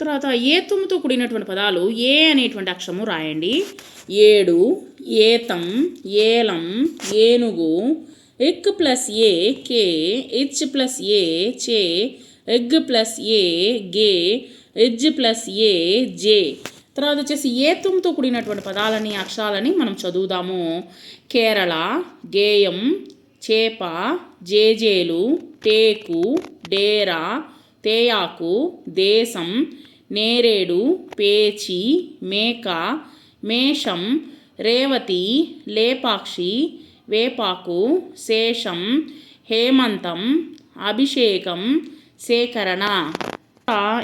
తర్వాత ఏతంతో కూడినటువంటి పదాలు ఏ అనేటువంటి అక్షరము రాయండి. ఏడు ఏతం ఏలం ఏనుగు ఎగ్ ప్లస్ ఏ కే హెచ్ ప్లస్ ఏ చే ఎగ్ ప్లస్ ఏ గే ఎజ్ ప్లస్ ఏ జే. తర్వాత వచ్చేసి ఏతంతో కూడినటువంటి పదాలని అక్షరాలని మనం చదువుదాము. కేరళ గేయం చేప జేజేలు టేకు డేరా తేయాకు దేశం నేరేడు పేచి మేక మేషం రేవతి లేపాక్షి వేపాకు శేషం హేమంతం అభిషేకం సేకరణ.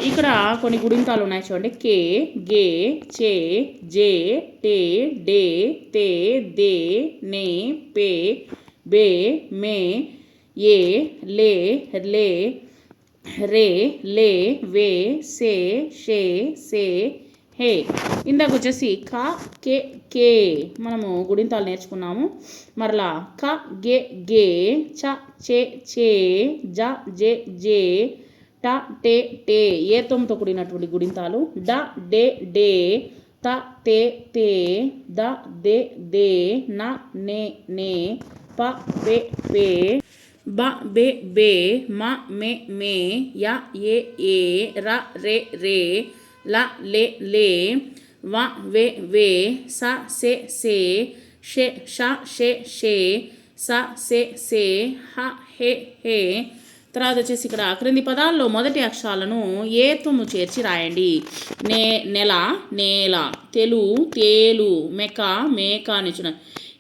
ఇక్కడ కొన్ని గుడింతాలు ఉన్నాయి చూడండి. కే గే చే జే టే డే తే దే నే పే బే మే ఏ లే లే రే లే వే సే షే సే హే. ఇందాక వచ్చేసి క కే కే. మనము గుడింతాలు నేర్చుకున్నాము. మరలా క గే గే చ చే చే జ జే జే ట టే టే. ఏతంతో కూడినటువంటి గుడింతాలు డ డే డే త తే తే ద దే దే న నే నే ప పే పే బ బే బే మ మే మే య ఏ ఏ ర రే రే ల లే లే వ వే వే స సే సే షే ష షే షే స సే సే హ హే హే. తర్వాత వచ్చేసి ఇక్కడ క్రింది పదాల్లో మొదటి అక్షరాలను ఏత్వము చేర్చి రాయండి. నే నెల నేల తెలు తేలు మెక మేక అని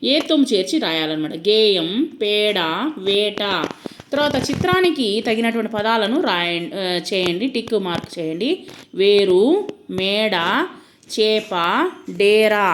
ఇచ్చిన చేర్చి రాయాలన్నమాట. గేయం పేడ వేట. తర్వాత చిత్రానికి తగినటువంటి పదాలను రాయ చేయండి టిక్ మార్క్ చేయండి. వేరు మేడ చేప డేరా.